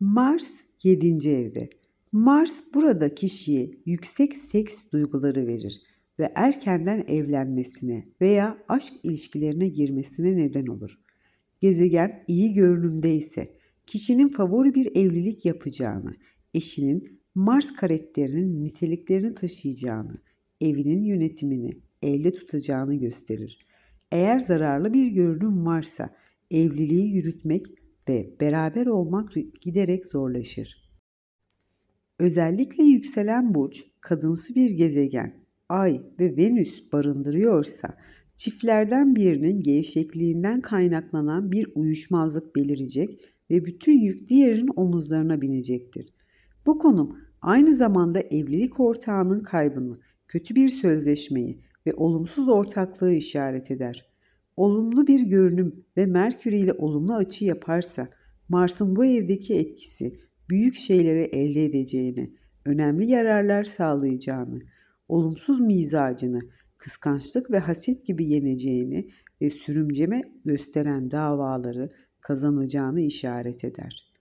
Mars 7. evde. Mars burada kişiye yüksek seks duyguları verir ve erkenden evlenmesine veya aşk ilişkilerine girmesine neden olur. Gezegen iyi görünümde ise kişinin favori bir evlilik yapacağını, eşinin Mars karakterinin niteliklerini taşıyacağını, evinin yönetimini elde tutacağını gösterir. Eğer zararlı bir görünüm varsa evliliği yürütmek ve beraber olmak giderek zorlaşır. Özellikle yükselen burç kadınsı bir gezegen, Ay ve Venüs barındırıyorsa çiftlerden birinin gevşekliğinden kaynaklanan bir uyuşmazlık belirecek ve bütün yük diğerinin omuzlarına binecektir. Bu konum aynı zamanda evlilik ortağının kaybını, kötü bir sözleşmeyi ve olumsuz ortaklığı işaret eder. Olumlu bir görünüm ve Merkür ile olumlu açı yaparsa Mars'ın bu evdeki etkisi büyük şeyleri elde edeceğini, önemli yararlar sağlayacağını, olumsuz mizacını, kıskançlık ve haset gibi yeneceğini ve sürümceme gösteren davaları kazanacağını işaret eder.